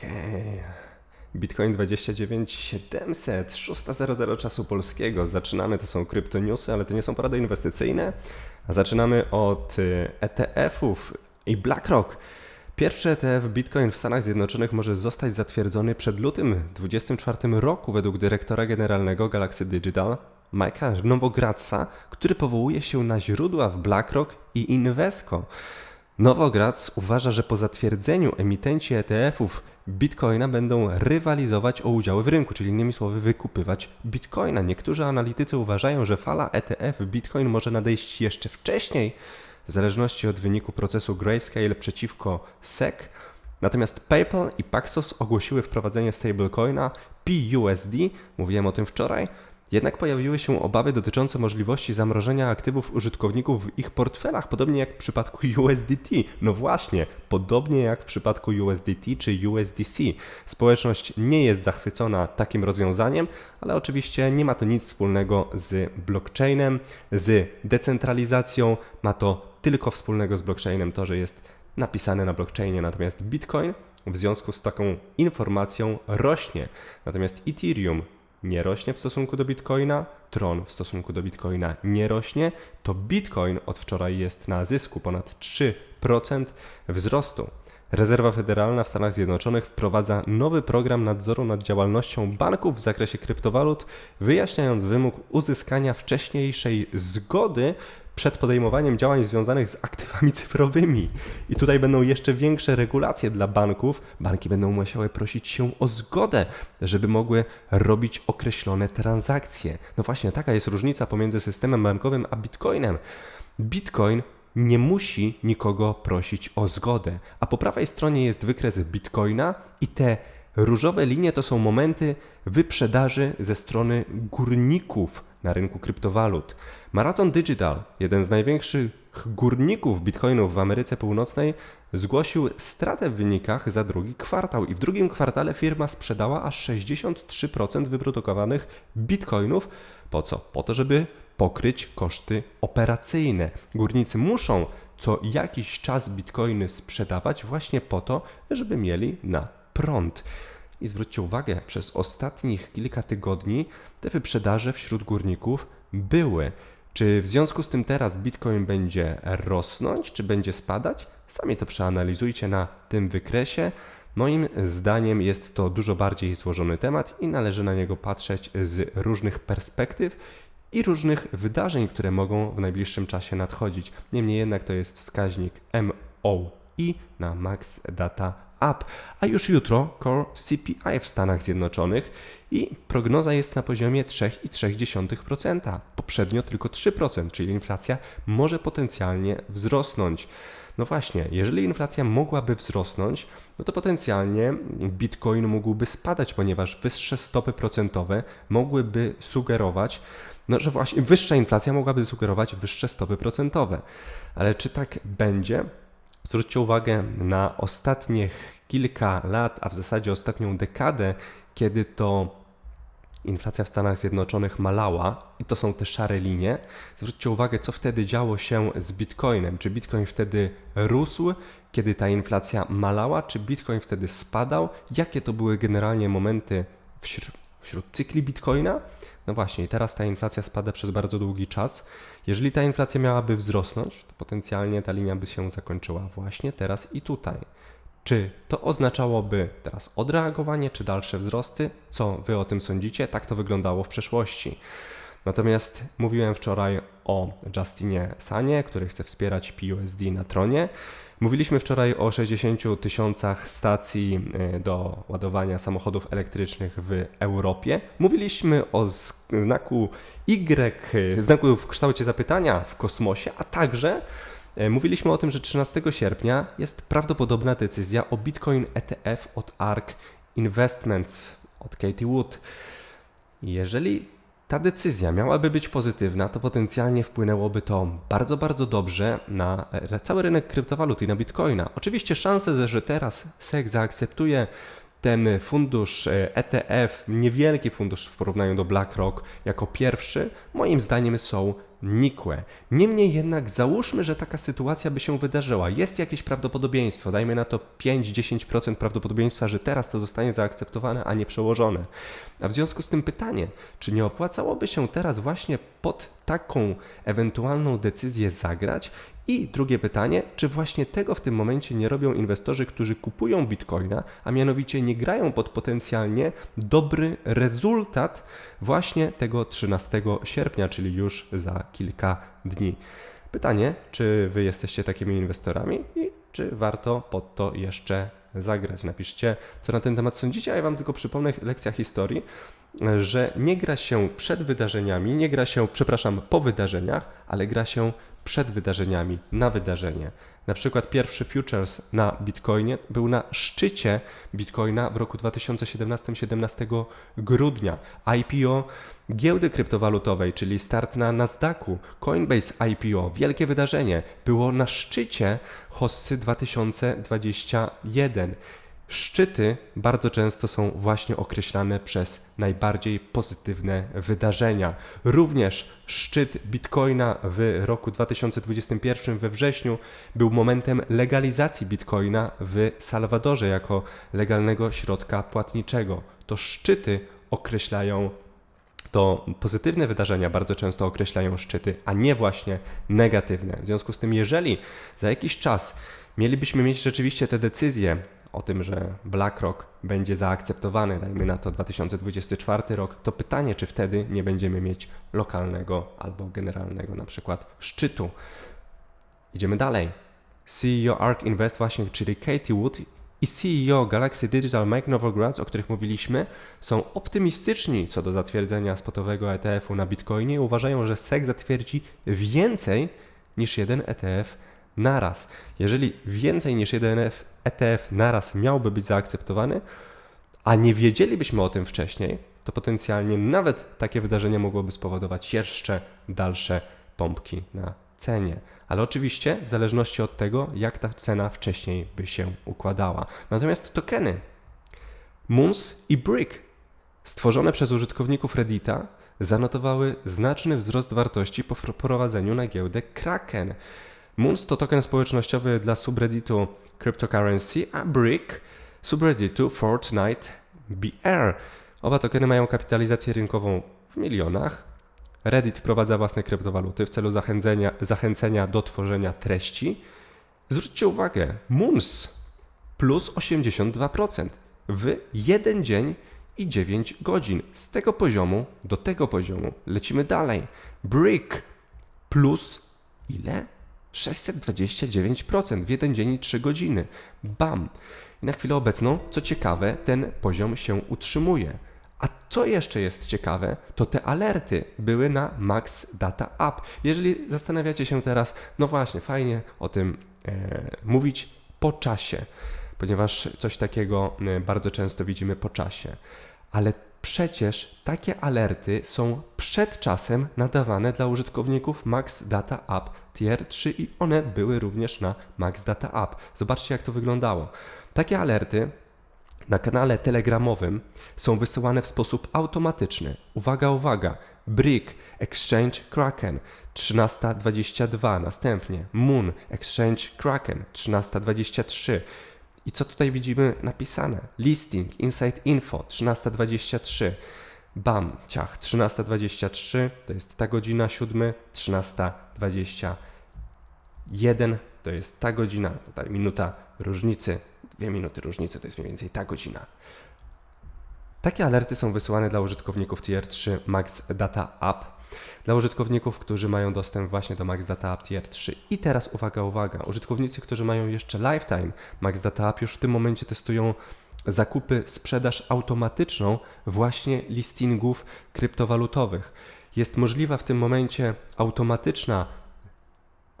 Okej. Bitcoin 29700, 6.00 czasu polskiego. Zaczynamy, to są kryptoniusy, ale to nie są porady inwestycyjne. Zaczynamy od y, ETF-ów i BlackRock. Pierwszy ETF Bitcoin w Stanach Zjednoczonych może zostać zatwierdzony przed lutym 2024 roku według dyrektora generalnego Galaxy Digital Mike'a Nowogradza, który powołuje się na źródła w BlackRock i Invesco. Nowogradz uważa, że po zatwierdzeniu emitenci ETF-ów Bitcoina będą rywalizować o udziały w rynku, czyli innymi słowy wykupywać Bitcoina. Niektórzy analitycy uważają, że fala ETF Bitcoin może nadejść jeszcze wcześniej, w zależności od wyniku procesu Grayscale przeciwko SEC. Natomiast PayPal i Paxos ogłosiły wprowadzenie stablecoina PUSD, mówiłem o tym wczoraj, jednak pojawiły się obawy dotyczące możliwości zamrożenia aktywów użytkowników w ich portfelach, podobnie jak w przypadku USDT. No właśnie, podobnie jak w przypadku USDT czy USDC. Społeczność nie jest zachwycona takim rozwiązaniem, ale oczywiście nie ma to nic wspólnego z blockchainem, z decentralizacją. Ma to tylko wspólnego z blockchainem to, że jest napisane na blockchainie, natomiast Bitcoin w związku z taką informacją rośnie. Natomiast Ethereum nie rośnie w stosunku do Bitcoina, Tron w stosunku do Bitcoina nie rośnie, to Bitcoin od wczoraj jest na zysku ponad 3% wzrostu. Rezerwa Federalna w Stanach Zjednoczonych wprowadza nowy program nadzoru nad działalnością banków w zakresie kryptowalut, wyjaśniając wymóg uzyskania wcześniejszej zgody przed podejmowaniem działań związanych z aktywami cyfrowymi. I tutaj będą jeszcze większe regulacje dla banków. Banki będą musiały prosić się o zgodę, żeby mogły robić określone transakcje. No właśnie, taka jest różnica pomiędzy systemem bankowym a Bitcoinem. Bitcoin nie musi nikogo prosić o zgodę, a po prawej stronie jest wykres Bitcoina i te różowe linie to są momenty wyprzedaży ze strony górników na rynku kryptowalut. Marathon Digital, jeden z największych górników bitcoinów w Ameryce Północnej, zgłosił stratę w wynikach za drugi kwartał i w drugim kwartale firma sprzedała aż 63% wyprodukowanych bitcoinów. Po co? Po to, żeby pokryć koszty operacyjne. Górnicy muszą co jakiś czas bitcoiny sprzedawać właśnie po to, żeby mieli na prąd. I zwróćcie uwagę, przez ostatnich kilka tygodni te wyprzedaże wśród górników były. Czy w związku z tym teraz Bitcoin będzie rosnąć, czy będzie spadać? Sami to przeanalizujcie na tym wykresie. Moim zdaniem jest to dużo bardziej złożony temat i należy na niego patrzeć z różnych perspektyw i różnych wydarzeń, które mogą w najbliższym czasie nadchodzić. Niemniej jednak to jest wskaźnik MOI na Max Data Up, a już jutro Core CPI w Stanach Zjednoczonych i prognoza jest na poziomie 3,3%. Poprzednio tylko 3%, czyli inflacja może potencjalnie wzrosnąć. No właśnie, jeżeli inflacja mogłaby wzrosnąć, no to potencjalnie Bitcoin mógłby spadać, ponieważ wyższe stopy procentowe mogłyby sugerować, no, że właśnie wyższa inflacja mogłaby sugerować wyższe stopy procentowe. Ale czy tak będzie? Zwróćcie uwagę na ostatnich kilka lat, a w zasadzie ostatnią dekadę, kiedy to inflacja w Stanach Zjednoczonych malała i to są te szare linie. Zwróćcie uwagę, co wtedy działo się z Bitcoinem. Czy Bitcoin wtedy rósł, kiedy ta inflacja malała, czy Bitcoin wtedy spadał? Jakie to były generalnie momenty wśród, wśród cykli Bitcoina? No właśnie, teraz ta inflacja spada przez bardzo długi czas. Jeżeli ta inflacja miałaby wzrosnąć, to potencjalnie ta linia by się zakończyła właśnie teraz i tutaj. Czy to oznaczałoby teraz odreagowanie, czy dalsze wzrosty? Co Wy o tym sądzicie? Tak to wyglądało w przeszłości. Natomiast mówiłem wczoraj o Justinie Sanie, który chce wspierać PUSD na tronie. Mówiliśmy wczoraj o 60 tysiącach stacji y, do ładowania samochodów elektrycznych w Europie. Mówiliśmy o znaku Y, znaku w kształcie zapytania w kosmosie, a także y, mówiliśmy o tym, że 13 sierpnia jest prawdopodobna decyzja o Bitcoin ETF od ARK Investments od Katie Wood. Jeżeli ta decyzja miałaby być pozytywna, to potencjalnie wpłynęłoby to bardzo, bardzo dobrze na cały rynek kryptowalut i na bitcoina. Oczywiście szanse, że teraz SEC zaakceptuje ten fundusz e, ETF, niewielki fundusz w porównaniu do BlackRock, jako pierwszy, moim zdaniem są nikłe. Niemniej jednak załóżmy, że taka sytuacja by się wydarzyła. Jest jakieś prawdopodobieństwo, dajmy na to 5-10% prawdopodobieństwa, że teraz to zostanie zaakceptowane, a nie przełożone. A w związku z tym pytanie, czy nie opłacałoby się teraz właśnie pod taką ewentualną decyzję zagrać i drugie pytanie, czy właśnie tego w tym momencie nie robią inwestorzy, którzy kupują bitcoina, a mianowicie nie grają pod potencjalnie dobry rezultat właśnie tego 13 sierpnia, czyli już za kilka dni. Pytanie, czy wy jesteście takimi inwestorami i czy warto pod to jeszcze zagrać? Napiszcie, co na ten temat sądzicie, a ja wam tylko przypomnę lekcja historii że nie gra się przed wydarzeniami, nie gra się, przepraszam, po wydarzeniach, ale gra się przed wydarzeniami, na wydarzenie. Na przykład pierwszy futures na Bitcoinie był na szczycie Bitcoina w roku 2017-17 grudnia. IPO giełdy kryptowalutowej, czyli start na Nasdaqu, Coinbase IPO, wielkie wydarzenie, było na szczycie Hossy 2021. Szczyty bardzo często są właśnie określane przez najbardziej pozytywne wydarzenia. Również szczyt Bitcoina w roku 2021 we wrześniu był momentem legalizacji Bitcoina w Salwadorze jako legalnego środka płatniczego. To szczyty określają to pozytywne wydarzenia bardzo często określają szczyty, a nie właśnie negatywne. W związku z tym, jeżeli za jakiś czas mielibyśmy mieć rzeczywiście te decyzje o tym, że BlackRock będzie zaakceptowany, dajmy na to 2024 rok, to pytanie, czy wtedy nie będziemy mieć lokalnego albo generalnego na przykład szczytu. Idziemy dalej. CEO ARK Invest właśnie, czyli Katie Wood i CEO Galaxy Digital Mike Novogratz, o których mówiliśmy, są optymistyczni co do zatwierdzenia spotowego ETF-u na Bitcoinie i uważają, że SEC zatwierdzi więcej niż jeden ETF naraz. Jeżeli więcej niż jeden ETF naraz miałby być zaakceptowany, a nie wiedzielibyśmy o tym wcześniej, to potencjalnie nawet takie wydarzenie mogłoby spowodować jeszcze dalsze pompki na cenie. Ale oczywiście w zależności od tego, jak ta cena wcześniej by się układała. Natomiast tokeny Moons i Brick stworzone przez użytkowników Reddita zanotowały znaczny wzrost wartości po wprowadzeniu na giełdę Kraken. Moons to token społecznościowy dla subredditu Cryptocurrency, a Brick subredditu Fortnite BR. Oba tokeny mają kapitalizację rynkową w milionach. Reddit wprowadza własne kryptowaluty w celu zachęcenia, zachęcenia do tworzenia treści. Zwróćcie uwagę, Moons plus 82% w jeden dzień i 9 godzin. Z tego poziomu do tego poziomu lecimy dalej. Brick plus ile? 629% w jeden dzień i 3 godziny. Bam! I na chwilę obecną, co ciekawe, ten poziom się utrzymuje. A co jeszcze jest ciekawe, to te alerty były na Max Data App. Jeżeli zastanawiacie się teraz, no właśnie, fajnie o tym e, mówić po czasie, ponieważ coś takiego e, bardzo często widzimy po czasie. Ale Przecież takie alerty są przed czasem nadawane dla użytkowników Max Data App Tier 3 i one były również na Max Data App. Zobaczcie jak to wyglądało. Takie alerty na kanale telegramowym są wysyłane w sposób automatyczny. Uwaga, uwaga. Brick, Exchange Kraken 13.22, następnie Moon, Exchange Kraken 13.23. I co tutaj widzimy napisane? Listing, Insight Info, 13.23. Bam, ciach, 13.23 to jest ta godzina 7, 13.21 to jest ta godzina, tutaj minuta różnicy, dwie minuty różnicy to jest mniej więcej ta godzina. Takie alerty są wysyłane dla użytkowników Tier 3 Max Data App dla użytkowników, którzy mają dostęp właśnie do Max Data App Tier 3. I teraz uwaga, uwaga, użytkownicy, którzy mają jeszcze Lifetime Max Data App już w tym momencie testują zakupy, sprzedaż automatyczną właśnie listingów kryptowalutowych. Jest możliwa w tym momencie automatyczna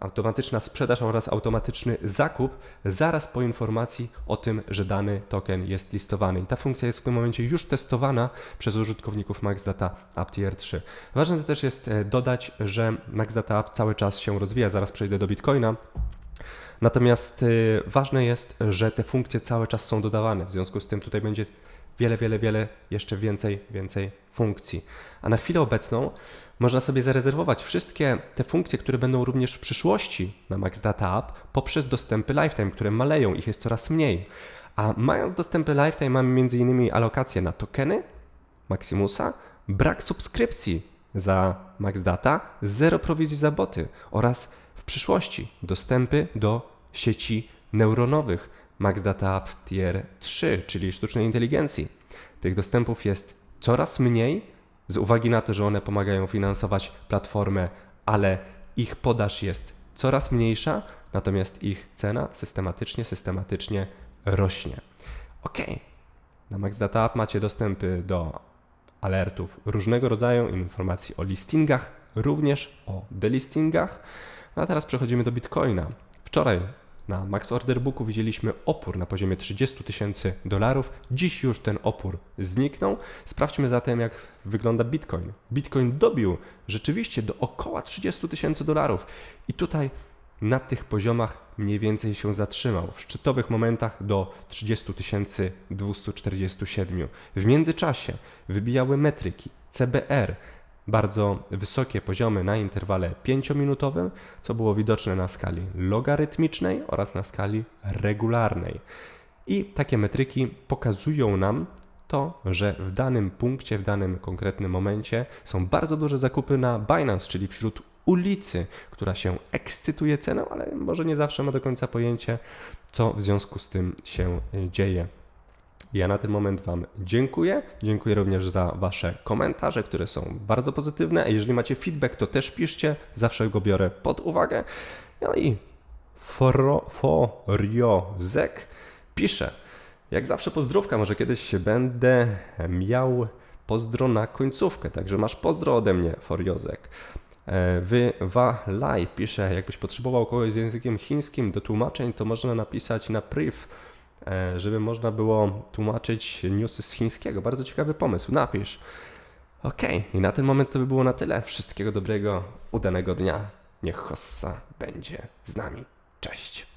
automatyczna sprzedaż oraz automatyczny zakup zaraz po informacji o tym, że dany token jest listowany. I ta funkcja jest w tym momencie już testowana przez użytkowników Max Data App Tier 3. Ważne też jest e, dodać, że Max Data App cały czas się rozwija, zaraz przejdę do Bitcoina. Natomiast y, ważne jest, że te funkcje cały czas są dodawane. W związku z tym tutaj będzie wiele, wiele, wiele, jeszcze więcej, więcej funkcji. A na chwilę obecną można sobie zarezerwować wszystkie te funkcje, które będą również w przyszłości na Max Data App poprzez dostępy Lifetime, które maleją, ich jest coraz mniej. A mając dostępy Lifetime mamy m.in. alokacje na tokeny Maximusa, brak subskrypcji za Max Data, zero prowizji za boty oraz przyszłości dostępy do sieci neuronowych Max Data App Tier 3, czyli sztucznej inteligencji. Tych dostępów jest coraz mniej z uwagi na to, że one pomagają finansować platformę, ale ich podaż jest coraz mniejsza, natomiast ich cena systematycznie, systematycznie rośnie. Ok, na Max Data App macie dostępy do alertów różnego rodzaju, informacji o listingach, również o delistingach. No a teraz przechodzimy do Bitcoina. Wczoraj na Max Order Booku widzieliśmy opór na poziomie 30 tysięcy dolarów. Dziś już ten opór zniknął. Sprawdźmy zatem, jak wygląda Bitcoin. Bitcoin dobił rzeczywiście do około 30 tysięcy dolarów. I tutaj na tych poziomach mniej więcej się zatrzymał. W szczytowych momentach do 30 247. W międzyczasie wybijały metryki CBR, bardzo wysokie poziomy na interwale 5-minutowym, co było widoczne na skali logarytmicznej oraz na skali regularnej. I takie metryki pokazują nam to, że w danym punkcie, w danym konkretnym momencie są bardzo duże zakupy na Binance, czyli wśród ulicy, która się ekscytuje ceną, ale może nie zawsze ma do końca pojęcie, co w związku z tym się dzieje. Ja na ten moment Wam dziękuję. Dziękuję również za Wasze komentarze, które są bardzo pozytywne. A jeżeli macie feedback, to też piszcie, zawsze go biorę pod uwagę. No i Foriozek pisze. Jak zawsze pozdrówka, może kiedyś będę miał pozdro na końcówkę, także masz pozdro ode mnie, Foriozek. E, Wy Walaj pisze, jakbyś potrzebował kogoś z językiem chińskim do tłumaczeń, to można napisać na priv żeby można było tłumaczyć newsy z chińskiego. Bardzo ciekawy pomysł, napisz. Ok, i na ten moment to by było na tyle. Wszystkiego dobrego, udanego dnia. Niech Hossa będzie z nami. Cześć.